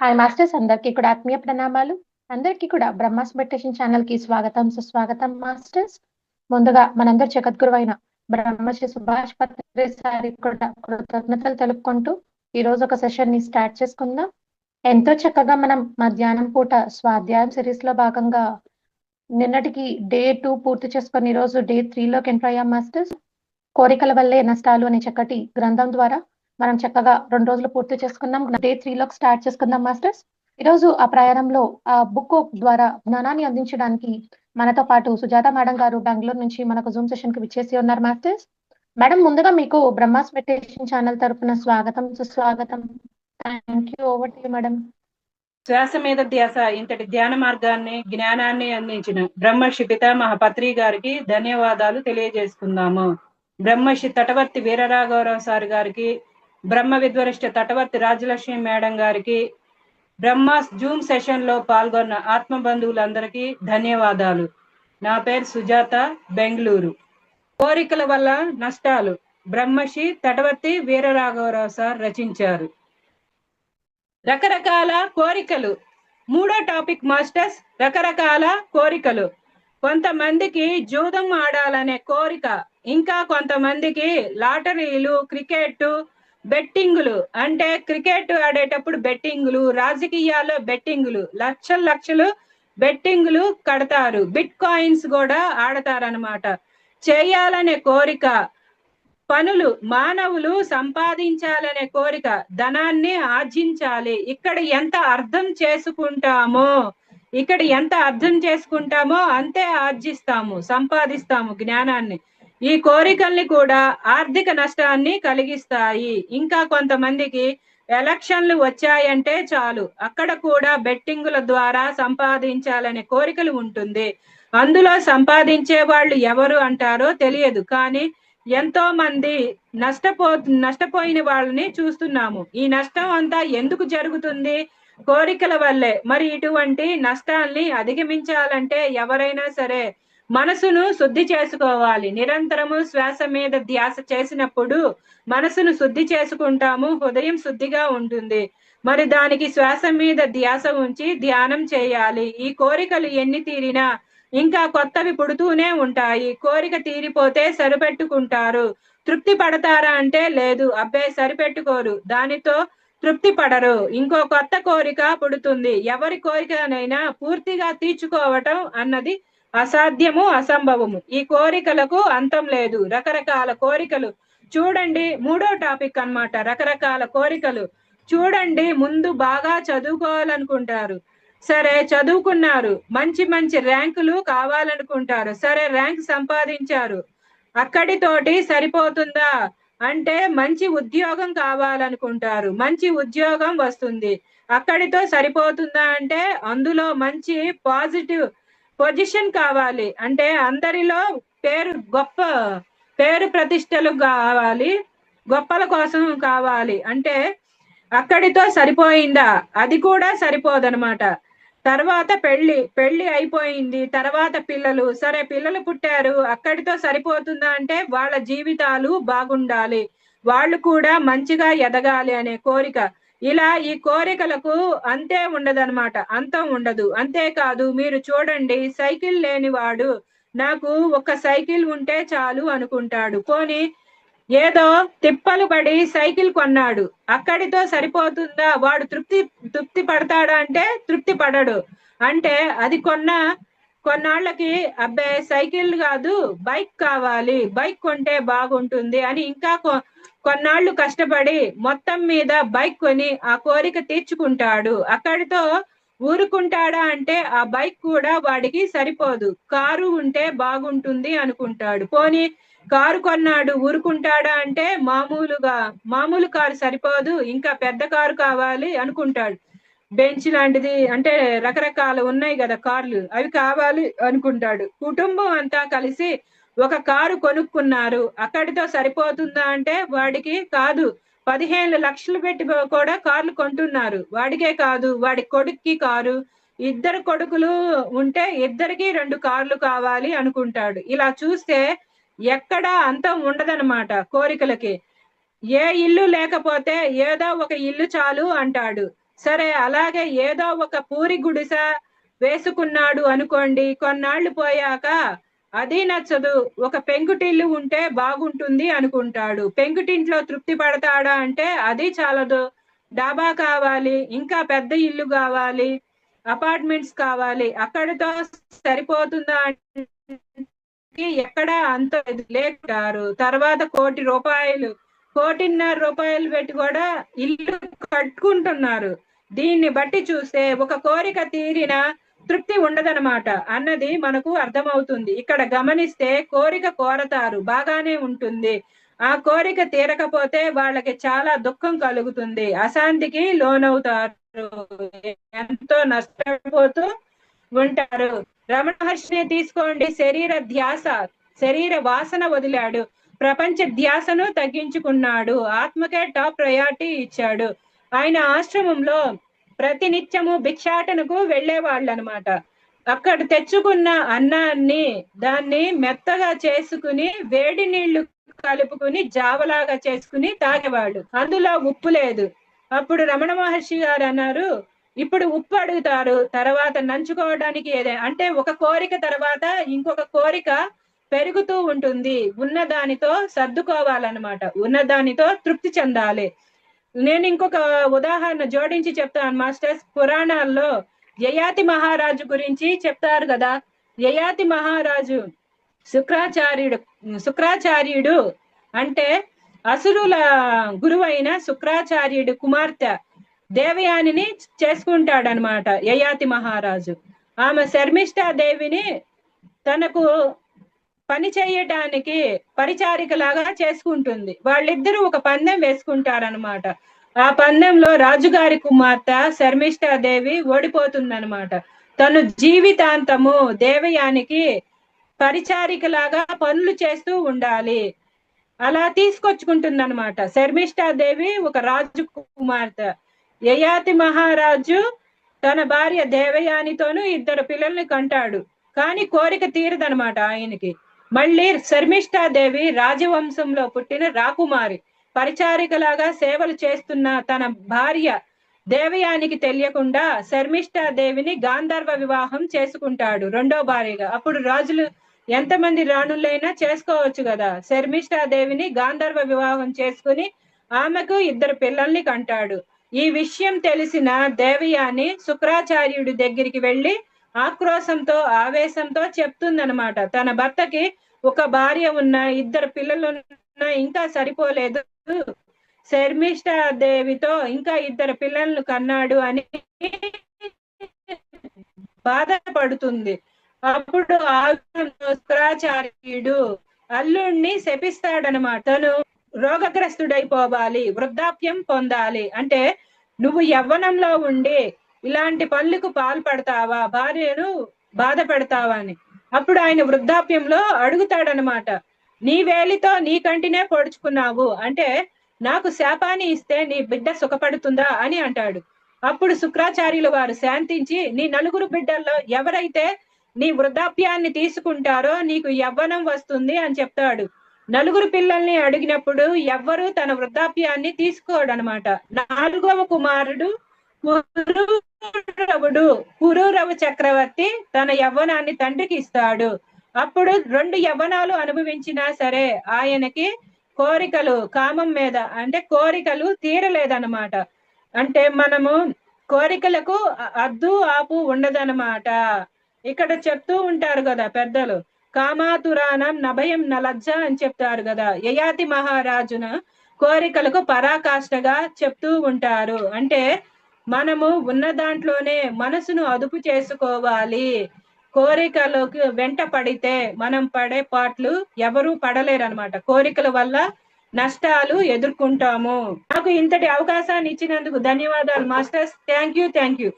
Hi masters అందరికీ కూడా ఆత్మీయ ప్రణామాలు. అందరికీ కూడా బ్రహ్మాస్ మెడిటేషన్ ఛానల్కి స్వాగతం సుస్వాగతం మాస్టర్స్. ముందుగా మనందరి జగద్గురు అయిన బ్రహ్మశ్రీ సుభాష్ పత్రి సారి కూడా కృతజ్ఞతలు తెలుపుకుంటూ ఈ రోజు ఒక సెషన్ని స్టార్ట్ చేసుకుందాం. ఎంతో చక్కగా మనం మధ్యాహ్నం పూట స్వాధ్యాయం సిరీస్లో భాగంగా నిన్నటికి డే టూ పూర్తి చేసుకొని ఈ రోజు డే త్రీలోకి ఎంటర్ అయ్యాం మాస్టర్స్. కోరికల వల్లే నష్టాలు అనే చక్కటి గ్రంథం ద్వారా మనం చక్కగా రెండు రోజులు పూర్తి చేసుకున్నాం. డే త్రీలోకి స్టార్ట్ చేసుకుందాం మాస్టర్స్. ఈ రోజు ఆ ప్రయాణంలో ఆ బుక్ ద్వారా జ్ఞానాన్ని అందించడానికి మనతో పాటు సుజాత మేడం గారు బెంగళూరు నుంచి మనకు జూమ్ సెషన్కి విచ్చేసి ఉన్నారు మాస్టర్స్. మేడం ముందుగా మీకు బ్రహ్మాస్ మెడిటేషన్ ఛానల్ తరపున స్వాగతం సుస్వాగతం. Thank you over to madam శ్వాస మీద ధ్యాస ఇంతటి ధ్యాన మార్గాన్ని జ్ఞానాన్ని అందించిన బ్రహ్మర్షి పితామహ పత్రి గారికి ధన్యవాదాలు తెలియజేసుకుందాము. బ్రహ్మర్షి తటవర్తి వీరరాఘవరావు సార్ గారికి బ్రహ్మ విద్వరిష్ట తటవర్తి రాజలక్ష్మి మేడం గారికి బ్రహ్మాస్ జూమ్ సెషన్లో పాల్గొన్న ఆత్మ బంధువులందరికీ ధన్యవాదాలు. నా పేరు సుజాత బెంగళూరు. కోరికల వల్ల నష్టాలు. బ్రహ్మశ్రీ తటవర్తి వీరరాఘవరావు సార్ రచించారు. రకరకాల కోరికలు. మూడో టాపిక్ మాస్టర్స్ రకరకాల కోరికలు. కొంతమందికి జూదం ఆడాలనే కోరిక ఇంకా కొంతమందికి లాటరీలు క్రికెట్ బెట్టింగులు. అంటే క్రికెట్ ఆడేటప్పుడు బెట్టింగులు రాజకీయాల్లో బెట్టింగులు. లక్షల లక్షలు బెట్టింగులు కడతారు. బిట్ కాయిన్స్ కూడా ఆడతారనమాట చేయాలనే కోరిక పనులు మానవులు సంపాదించాలనే కోరిక ధనాన్ని ఆర్జించాలి. ఇక్కడ ఎంత అర్థం చేసుకుంటామో ఇక్కడ ఎంత అర్థం చేసుకుంటామో అంతే ఆర్జిస్తాము సంపాదిస్తాము జ్ఞానాన్ని. ఈ కోరికల్ని కూడా ఆర్థిక నష్టాన్ని కలిగిస్తాయి. ఇంకా కొంతమందికి ఎలక్షన్లు వచ్చాయంటే చాలు. అక్కడ కూడా బెట్టింగుల ద్వారా సంపాదించాలనే కోరికలు ఉంటుంది. అందులో సంపాదించే వాళ్ళు ఎవరు అంటారో తెలియదు. కానీ ఎంతో మంది నష్టపో నష్టపోయిన వాళ్ళని చూస్తున్నాము. ఈ నష్టం అంతా ఎందుకు జరుగుతుంది? కోరికల వల్లే. మరి ఇటువంటి నష్టాల్ని అధిగమించాలంటే ఎవరైనా సరే మనసును శుద్ధి చేసుకోవాలి. నిరంతరము శ్వాస మీద ధ్యాస చేసినప్పుడు మనసును శుద్ధి చేసుకుంటాము. హృదయం శుద్ధిగా ఉంటుంది. మరి దానికి శ్వాస మీద ధ్యాస ఉంచి ధ్యానం చేయాలి. ఈ కోరికలు ఎన్ని తీరినా ఇంకా కొత్తవి పుడుతూనే ఉంటాయి. కోరిక తీరిపోతే సరిపెట్టుకుంటారు. తృప్తి పడతారా అంటే లేదు. అబ్బే సరిపెట్టుకోరు. దానితో తృప్తి పడరు. ఇంకో కొత్త కోరిక పుడుతుంది. ఎవరి కోరికనైనా పూర్తిగా తీర్చుకోవటం అన్నది అసాధ్యము అసంభవము. ఈ కోరికలకు అంతం లేదు. రకరకాల కోరికలు. చూడండి మూడో టాపిక్ అన్నమాట. రకరకాల కోరికలు. చూడండి ముందు బాగా చదువుకోవాలనుకుంటారు. సరే చదువుకున్నారు. మంచి మంచి ర్యాంకులు కావాలనుకుంటారు. సరే ర్యాంక్ సంపాదించారు. అక్కడితోటి సరిపోతుందా? అంటే మంచి ఉద్యోగం కావాలనుకుంటారు. మంచి ఉద్యోగం వస్తుంది. అక్కడితో సరిపోతుందా అంటే అందులో మంచి పాజిటివ్ పొజిషన్ కావాలి. అంటే అందరిలో పేరు గొప్ప పేరు ప్రతిష్టలు కావాలి. గొప్పల కోసం కావాలి. అంటే అక్కడితో సరిపోయిందా? అది కూడా సరిపోదనమాట. తర్వాత పెళ్ళి పెళ్ళి అయిపోయింది. తర్వాత పిల్లలు సరే పిల్లలు పుట్టారు. అక్కడితో సరిపోతుందా అంటే వాళ్ళ జీవితాలు బాగుండాలి. వాళ్ళు కూడా మంచిగా ఎదగాలి అనే కోరిక. ఇలా ఈ కోరికలకు అంతే ఉండదన్నమాట. అంతం ఉండదు. అంతేకాదు మీరు చూడండి సైకిల్ లేనివాడు నాకు ఒక సైకిల్ ఉంటే చాలు అనుకుంటాడు. పోని ఏదో తిప్పలు పడి సైకిల్ కొన్నాడు. అక్కడితో సరిపోతుందా? వాడు తృప్తి తృప్తి పడతాడా అంటే తృప్తి పడడు. అంటే అది కొన్న కొన్నాళ్ళకి అబ్బాయి సైకిల్ కాదు బైక్ కావాలి బైక్ కొంటే బాగుంటుంది అని ఇంకా కొన్నాళ్ళు కష్టపడి మొత్తం మీద బైక్ కొని ఆ కోరిక తీర్చుకుంటాడు. అక్కడితో ఊరుకుంటాడా అంటే ఆ బైక్ కూడా వాడికి సరిపోదు. కారు ఉంటే బాగుంటుంది అనుకుంటాడు. పోనీ కారు కొన్నాడు ఊరుకుంటాడా అంటే మామూలుగా మామూలు కారు సరిపోదు ఇంకా పెద్ద కారు కావాలి అనుకుంటాడు. బెంచ్ లాంటిది అంటే రకరకాల ఉన్నాయి కదా కార్లు. అవి కావాలి అనుకుంటాడు. కుటుంబం అంతా కలిసి ఒక కారు కొనుక్కున్నారు. అక్కడితో సరిపోతుందా అంటే వాడికి కాదు. పదిహేను లక్షలు పెట్టి కూడా కార్లు కొంటున్నారు. వాడికే కాదు. వాడి కొడుక్కి కారు. ఇద్దరు కొడుకులు ఉంటే ఇద్దరికి రెండు కార్లు కావాలి అనుకుంటాడు. ఇలా చూస్తే ఎక్కడ అంతం ఉండదన్నమాట కోరికలకి. ఏ ఇల్లు లేకపోతే ఏదో ఒక ఇల్లు చాలు అంటాడు. సరే అలాగే ఏదో ఒక పూరి గుడిస వేసుకున్నాడు అనుకోండి కొన్నాళ్ళు పోయాక అది నచ్చదు. ఒక పెంకుటిల్లు ఉంటే బాగుంటుంది అనుకుంటాడు. పెంకుటింట్లో తృప్తి పడతాడా అంటే అది చాలదు. డాబా కావాలి ఇంకా పెద్ద ఇల్లు కావాలి అపార్ట్మెంట్స్ కావాలి. అక్కడితో సరిపోతుందా ఎక్కడ అంత లేకుంటారు. తర్వాత కోటి రూపాయలు కోటిన్నర రూపాయలు పెట్టి కూడా ఇల్లు కట్టుకుంటున్నారు. దీన్ని బట్టి చూస్తే ఒక కోరిక తీరిన తృప్తి ఉండదనమాట అన్నది మనకు అర్థమవుతుంది. ఇక్కడ గమనిస్తే కోరిక కోరతారు. బాగానే ఉంటుంది. ఆ కోరిక తీరకపోతే వాళ్ళకి చాలా దుఃఖం కలుగుతుంది. అశాంతికి లోనవుతారు. ఎంతో నష్టపోతూ ఉంటారు. రమణ మహర్షిని తీసుకోండి. శరీర ధ్యాస శరీర వాసన వదిలాడు. ప్రపంచ ధ్యాసను తగ్గించుకున్నాడు. ఆత్మకే టాప్ ప్రయారిటీ ఇచ్చాడు. ఆయన ఆశ్రమంలో ప్రతినిత్యము భిక్షాటనకు వెళ్ళేవాళ్ళు అనమాట అక్కడ తెచ్చుకున్న అన్నాన్ని దాన్ని మెత్తగా చేసుకుని వేడి నీళ్ళు కలుపుకుని జావలాగా చేసుకుని తాగేవాళ్ళు. అందులో ఉప్పు లేదు. అప్పుడు రమణ మహర్షి గారు అన్నారు ఇప్పుడు ఉప్పు అడుగుతారు. తర్వాత నంచుకోవడానికి ఏదే అంటే ఒక కోరిక తర్వాత ఇంకొక కోరిక పెరుగుతూ ఉంటుంది. ఉన్న దానితో సర్దుకోవాలన్నమాట. ఉన్న దానితో తృప్తి చెందాలి. నేను ఇంకొక ఉదాహరణ జోడించి చెప్తాను మాస్టర్స్ పురాణాల్లో యయాతి మహారాజు గురించి చెప్తారు కదా. యయాతి మహారాజు శుక్రాచార్యుడు శుక్రాచార్యుడు అంటే అసురుల గురువైన శుక్రాచార్యుడు కుమార్తె దేవయానిని చేసుకుంటాడనమాట యయాతి మహారాజు. ఆమె శర్మిష్ఠా దేవిని తనకు పని చేయడానికి పరిచారికలాగా చేసుకుంటుంది. వాళ్ళిద్దరూ ఒక పందెం వేసుకుంటారనమాట ఆ పందెంలో రాజుగారి కుమార్తె శర్మిష్ఠాదేవి ఓడిపోతుందనమాట తను జీవితాంతము దేవయానికి పరిచారికలాగా పనులు చేస్తూ ఉండాలి. అలా తీసుకొచ్చుకుంటుందనమాట శర్మిష్ఠాదేవి ఒక రాజు కుమార్తె. యయాతి మహారాజు తన భార్య దేవయానితోనూ ఇద్దరు పిల్లల్ని కంటాడు. కానీ కోరిక తీరదనమాట ఆయనకి. మళ్ళీ శర్మిష్ఠాదేవి రాజవంశంలో పుట్టిన రాకుమారి. పరిచారికలాగా సేవలు చేస్తున్న తన భార్య దేవయానికి తెలియకుండా శర్మిష్ఠాదేవిని గాంధర్వ వివాహం చేసుకుంటాడు రెండో భార్యగా. అప్పుడు రాజులు ఎంతమంది రాణులైనా చేసుకోవచ్చు కదా. శర్మిష్ఠాదేవిని గాంధర్వ వివాహం చేసుకుని ఆమెకు ఇద్దరు పిల్లల్ని కంటాడు. ఈ విషయం తెలిసిన దేవయాని శుక్రాచార్యుడి దగ్గరికి వెళ్ళి ఆక్రోశంతో ఆవేశంతో చెప్తుందనమాట తన భర్తకి ఒక భార్య ఉన్న ఇద్దరు పిల్లలు ఉన్న ఇంకా సరిపోలేదు. శర్మిష్ట దేవితో ఇంకా ఇద్దరు పిల్లలను కన్నాడు అని బాధపడుతుంది. అప్పుడు శుక్రాచార్యుడు అల్లుణ్ణి శపిస్తాడనమాట తను రోగగ్రస్తుడైపోవాలి వృద్ధాప్యం పొందాలి. అంటే నువ్వు యవ్వనంలో ఉండి ఇలాంటి పనులకు పాల్పడతావా భార్యను బాధ పెడతావా అని అప్పుడు ఆయన వృద్ధాప్యంలో అడుగుతాడనమాట నీ వేలితో నీ కంటినే పొడుచుకున్నావు. అంటే నాకు శాపాన్ని ఇస్తే నీ బిడ్డ సుఖపడుతుందా అని అంటాడు. అప్పుడు శుక్రాచార్యులు వారు శాంతించి నీ నలుగురు బిడ్డల్లో ఎవరైతే నీ వృద్ధాప్యాన్ని తీసుకుంటారో నీకు యవ్వనం వస్తుంది అని చెప్తాడు. నలుగురు పిల్లల్ని అడిగినప్పుడు ఎవ్వరు తన వృద్ధాప్యాన్ని తీసుకోడు అనమాట నాలుగవ కుమారుడు పురూరవుడు పురూరవు చక్రవర్తి తన యవ్వనాన్ని తండ్రికి ఇస్తాడు. అప్పుడు రెండు యవ్వనాలు అనుభవించినా సరే ఆయనకి కోరికలు కామం మీద అంటే కోరికలు తీరలేదన్నమాట. అంటే మనము కోరికలకు అద్దు ఆపు ఉండదన్నమాట. ఇక్కడ చెప్తూ ఉంటారు కదా పెద్దలు కామాతురానం నభయం నలజ్జ అని చెప్తారు కదా. యయాతి మహారాజున కోరికలకు పరాకాష్ఠగా చెప్తూ ఉంటారు. అంటే మనము ఉన్న దాంట్లోనే మనసును అదుపు చేసుకోవాలి. కోరికలకు వెంట పడితే మనం పడే పాటలు ఎవరు పడలేరు అనమాట కోరికల వల్ల నష్టాలు ఎదుర్కొంటాము. నాకు ఇంతటి అవకాశాన్ని ఇచ్చినందుకు ధన్యవాదాలు masters. Thank you thank you.